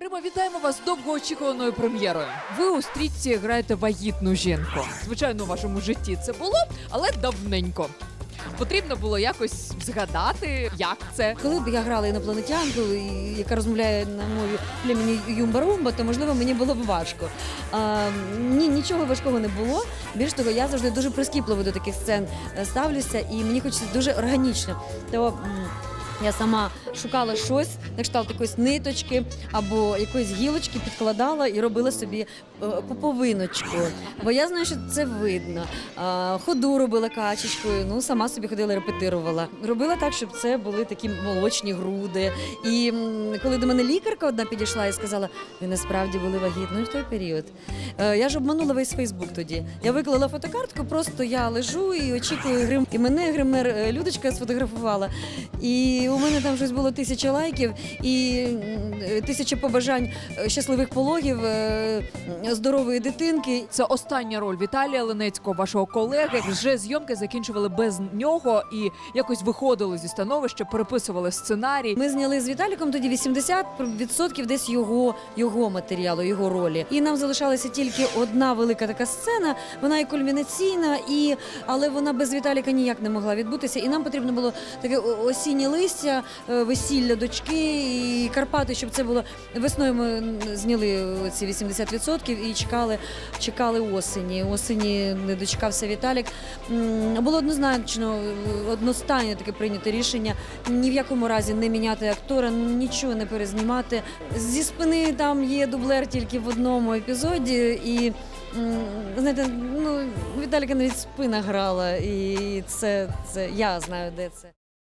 Рима, вітаємо вас з довгоочікуваною прем'єрою. Ви у стрічці граєте вагітну жінку. Звичайно, у вашому житті це було, але давненько. Потрібно було якось згадати, як це. Коли б я грала інопланетянку, яка розмовляє на мові племені Юмба-Румба, то можливо мені було б важко. А, ні, нічого важкого не було. Більш того, я завжди дуже прискіпливо до таких сцен е, ставлюся, і мені хочеться дуже органічно. То я сама шукала щось, на кшталт якоїсь ниточки або якоїсь гілочки, підкладала і робила собі е, пуповиночку. Бо я знаю, що це видно. Ходу робила качечкою, ну сама собі ходила, репетирувала. Робила так, щоб це були такі молочні груди. І коли до мене лікарка одна підійшла і сказала, ви насправді були вагітною в той період. Е, Я ж обманула весь Фейсбук тоді. Я виклала фотокартку, просто я лежу і очікую грим. І мене гример е, Людочка сфотографувала. І у мене там щось було тисяча лайків і е, тисяча побажань е, щасливих пологів, е, здорової дитинки. Це остання роль Віталія Ленецького, вашого колеги. Вже зйомки закінчували без нього і якось виходили зі становища, переписували сценарій. Ми зняли з Віталіком тоді 80% десь його, його матеріалу, його ролі. І нам залишалася тільки одна велика така сцена. Вона і кульмінаційна, і але вона без Віталіка ніяк не могла відбутися. І нам потрібно було таке осіннє листя, е, весілля дочки і Карпати, щоб це було весною. Ми зняли ці 80% і чекали, чекали осені. Осені не дочекався Віталік. Було однозначно одностайне таке прийнято рішення ні в якому разі не міняти актора, нічого не перезнімати. Зі спини там є дублер тільки в одному епізоді, і знаєте, ну Віталіка навіть спина грала, і це, це я знаю, де це.